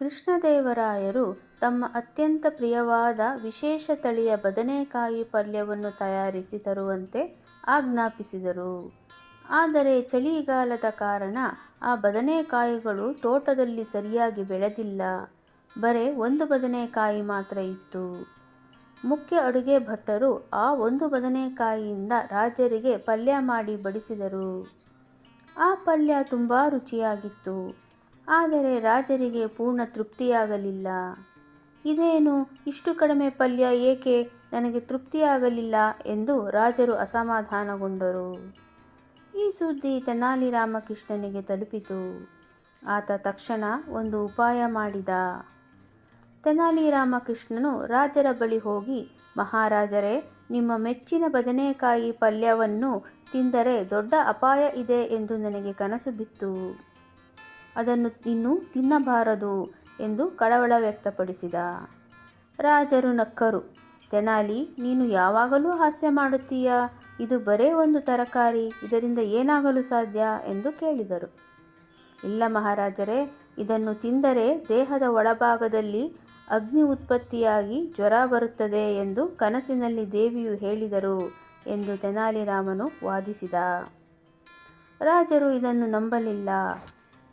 ಕೃಷ್ಣದೇವರಾಯರು ತಮ್ಮ ಅತ್ಯಂತ ಪ್ರಿಯವಾದ ವಿಶೇಷ ತಳಿಯ ಬದನೆಕಾಯಿ ಪಲ್ಯವನ್ನು ತಯಾರಿಸಿ ತರುವಂತೆ ಆಜ್ಞಾಪಿಸಿದರು. ಆದರೆ ಚಳಿಗಾಲದ ಕಾರಣ ಆ ಬದನೆಕಾಯಿಗಳು ತೋಟದಲ್ಲಿ ಸರಿಯಾಗಿ ಬೆಳೆದಿಲ್ಲ. ಬರೇ ಒಂದು ಬದನೆಕಾಯಿ ಮಾತ್ರ ಇತ್ತು. ಮುಖ್ಯ ಅಡುಗೆ ಭಟ್ಟರು ಆ ಒಂದು ಬದನೆಕಾಯಿಯಿಂದ ರಾಜರಿಗೆ ಪಲ್ಯ ಮಾಡಿ ಬಡಿಸಿದರು. ಆ ಪಲ್ಯ ತುಂಬ ರುಚಿಯಾಗಿತ್ತು. ಆದರೆ ರಾಜರಿಗೆ ಪೂರ್ಣ ತೃಪ್ತಿಯಾಗಲಿಲ್ಲ. ಇದೇನು? ಇಷ್ಟು ಕಡಿಮೆ ಪಲ್ಯ ಏಕೆ ನನಗೆ ತೃಪ್ತಿಯಾಗಲಿಲ್ಲ ಎಂದು ರಾಜರು ಅಸಮಾಧಾನಗೊಂಡರು. ಈ ಸುದ್ದಿ ತೆನಾಲಿ ರಾಮಕೃಷ್ಣನಿಗೆ ತಲುಪಿತು. ಆತ ತಕ್ಷಣ ಒಂದು ಉಪಾಯ ಮಾಡಿದ. ತೆನಾಲಿ ರಾಮಕೃಷ್ಣನು ರಾಜರ ಬಳಿ ಹೋಗಿ, ಮಹಾರಾಜರೇ, ನಿಮ್ಮ ಮೆಚ್ಚಿನ ಬದನೆಕಾಯಿ ಪಲ್ಯವನ್ನು ತಿಂದರೆ ದೊಡ್ಡ ಅಪಾಯ ಇದೆ ಎಂದು ನನಗೆ ಕನಸು ಬಿತ್ತು. ಅದನ್ನು ಇನ್ನು ತಿನ್ನಬಾರದು ಎಂದು ಕಳವಳ ವ್ಯಕ್ತಪಡಿಸಿದ. ರಾಜರು ನಕ್ಕರು. ತೆನಾಲಿ, ನೀನು ಯಾವಾಗಲೂ ಹಾಸ್ಯ ಮಾಡುತ್ತೀಯಾ? ಇದು ಬರೇ ಒಂದು ತರಕಾರಿ, ಇದರಿಂದ ಏನಾಗಲು ಸಾಧ್ಯ? ಎಂದು ಕೇಳಿದರು. ಇಲ್ಲ ಮಹಾರಾಜರೇ, ಇದನ್ನು ತಿಂದರೆ ದೇಹದ ಒಳಭಾಗದಲ್ಲಿ ಅಗ್ನಿ ಉತ್ಪತ್ತಿಯಾಗಿ ಜ್ವರ ಬರುತ್ತದೆ ಎಂದು ಕನಸಿನಲ್ಲಿ ದೇವಿಯು ಹೇಳಿದರು ಎಂದು ತೆನಾಲಿರಾಮನು ವಾದಿಸಿದ. ರಾಜರು ಇದನ್ನು ನಂಬಲಿಲ್ಲ.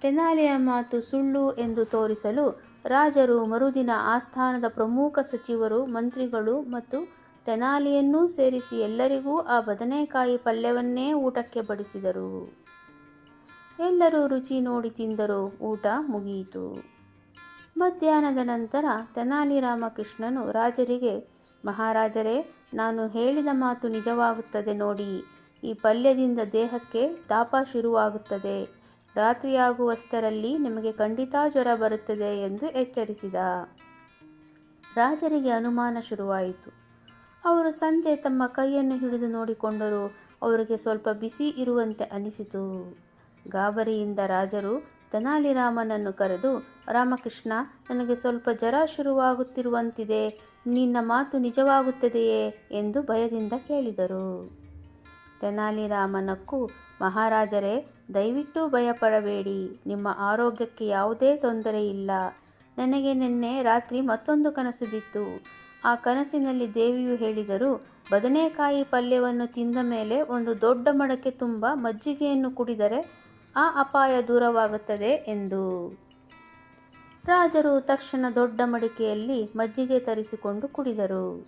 ತೆನಾಲಿಯ ಮಾತು ಸುಳ್ಳು ಎಂದು ತೋರಿಸಲು ರಾಜರು ಮರುದಿನ ಆಸ್ಥಾನದ ಪ್ರಮುಖ ಸಚಿವರು, ಮಂತ್ರಿಗಳು ಮತ್ತು ತೆನಾಲಿಯನ್ನೂ ಸೇರಿಸಿ ಎಲ್ಲರಿಗೂ ಆ ಬದನೆಕಾಯಿ ಪಲ್ಯವನ್ನೇ ಊಟಕ್ಕೆ ಬಡಿಸಿದರು. ಎಲ್ಲರೂ ರುಚಿ ನೋಡಿ ತಿಂದರು. ಊಟ ಮುಗಿಯಿತು. ಮಧ್ಯಾಹ್ನದ ನಂತರ ತೆನಾಲಿ ರಾಮಕೃಷ್ಣನು ರಾಜರಿಗೆ, ಮಹಾರಾಜರೇ, ನಾನು ಹೇಳಿದ ಮಾತು ನಿಜವಾಗುತ್ತದೆ ನೋಡಿ. ಈ ಪಲ್ಯದಿಂದ ದೇಹಕ್ಕೆ ತಾಪ ಶುರುವಾಗುತ್ತದೆ. ರಾತ್ರಿಯಾಗುವಷ್ಟರಲ್ಲಿ ನಿಮಗೆ ಖಂಡಿತ ಜ್ವರ ಬರುತ್ತದೆ ಎಂದು ಎಚ್ಚರಿಸಿದ. ರಾಜರಿಗೆ ಅನುಮಾನ ಶುರುವಾಯಿತು. ಅವರು ಸಂಜೆ ತಮ್ಮ ಕೈಯನ್ನು ಹಿಡಿದು ನೋಡಿಕೊಂಡರು. ಅವರಿಗೆ ಸ್ವಲ್ಪ ಬಿಸಿ ಇರುವಂತೆ ಅನಿಸಿತು. ಗಾಬರಿಯಿಂದ ರಾಜರು ತೆನಾಲಿರಾಮನನ್ನು ಕರೆದು, ರಾಮಕೃಷ್ಣ, ನನಗೆ ಸ್ವಲ್ಪ ಜ್ವರ ಶುರುವಾಗುತ್ತಿರುವಂತಿದೆ. ನಿನ್ನ ಮಾತು ನಿಜವಾಗುತ್ತದೆಯೇ? ಎಂದು ಭಯದಿಂದ ಕೇಳಿದರು. ತೆನಾಲಿರಾಮನಕ್ಕೂ ಮಹಾರಾಜರೇ ದಯವಿಟ್ಟು ಭಯಪಡಬೇಡಿ. ನಿಮ್ಮ ಆರೋಗ್ಯಕ್ಕೆ ಯಾವುದೇ ತೊಂದರೆ ಇಲ್ಲ. ನನಗೆ ನಿನ್ನೆ ರಾತ್ರಿ ಮತ್ತೊಂದು ಕನಸು ಬಿತ್ತು. ಆ ಕನಸಿನಲ್ಲಿ ದೇವಿಯು ಹೇಳಿದರು, ಬದನೆಕಾಯಿ ಪಲ್ಯವನ್ನು ತಿಂದ ಮೇಲೆ ಒಂದು ದೊಡ್ಡ ಮಡಕೆ ತುಂಬ ಮಜ್ಜಿಗೆಯನ್ನು ಕುಡಿದರೆ ಆ ಅಪಾಯ ದೂರವಾಗುತ್ತದೆ ಎಂದು. ರಾಜರು ತಕ್ಷಣ ದೊಡ್ಡ ಮಡಿಕೆಯಲ್ಲಿ ಮಜ್ಜಿಗೆ ತರಿಸಿಕೊಂಡು ಕುಡಿದರು.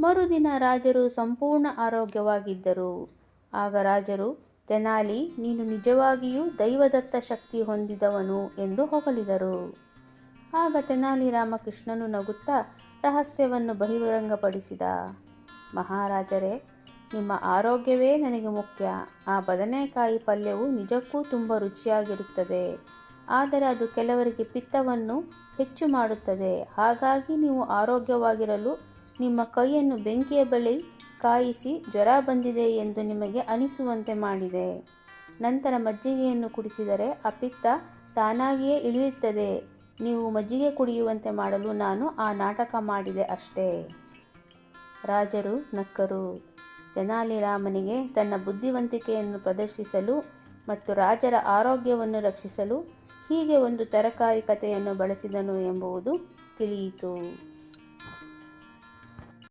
ಮರುದಿನ ರಾಜರು ಸಂಪೂರ್ಣ ಆರೋಗ್ಯವಾಗಿದ್ದರು. ಆಗ ರಾಜರು ತೆನಾಲಿ, ನೀನು ನಿಜವಾಗಿಯೂ ದೈವದತ್ತ ಶಕ್ತಿ ಹೊಂದಿದವನು ಎಂದು ಹೊಗಳಿದರು. ಆಗ ತೆನಾಲಿ ರಾಮಕೃಷ್ಣನು ನಗುತ್ತಾ ರಹಸ್ಯವನ್ನು ಬಹಿರಂಗಪಡಿಸಿದ. ಮಹಾರಾಜರೇ, ನಿಮ್ಮ ಆರೋಗ್ಯವೇ ನನಗೆ ಮುಖ್ಯ. ಆ ಬದನೆಕಾಯಿ ಪಲ್ಯವು ನಿಜಕ್ಕೂ ತುಂಬ ರುಚಿಯಾಗಿರುತ್ತದೆ. ಆದರೆ ಅದು ಕೆಲವರಿಗೆ ಪಿತ್ತವನ್ನು ಹೆಚ್ಚು ಮಾಡುತ್ತದೆ. ಹಾಗಾಗಿ ನೀವು ಆರೋಗ್ಯವಾಗಿರಲು ನಿಮ್ಮ ಕೈಯನ್ನು ಬೆಂಕಿಯ ಬಳಿ ಕಾಯಿಸಿ ಜ್ವರ ಬಂದಿದೆ ಎಂದು ನಿಮಗೆ ಅನಿಸುವಂತೆ ಮಾಡಿದೆ. ನಂತರ ಮಜ್ಜಿಗೆಯನ್ನು ಕುಡಿಸಿದರೆ ಅಪಿತ್ತ ತಾನಾಗಿಯೇ ಇಳಿಯುತ್ತದೆ. ನೀವು ಮಜ್ಜಿಗೆ ಕುಡಿಯುವಂತೆ ಮಾಡಲು ನಾನು ಆ ನಾಟಕ ಮಾಡಿದೆ ಅಷ್ಟೇ. ರಾಜರು ನಕ್ಕರು. ತೆನಾಲಿರಾಮನಿಗೆ ತನ್ನ ಬುದ್ಧಿವಂತಿಕೆಯನ್ನು ಪ್ರದರ್ಶಿಸಲು ಮತ್ತು ರಾಜರ ಆರೋಗ್ಯವನ್ನು ರಕ್ಷಿಸಲು ಹೀಗೆ ಒಂದು ತರಕಾರಿ ಕಥೆಯನ್ನು ಬಳಸಿದನು ಎಂಬುದು ತಿಳಿಯಿತು.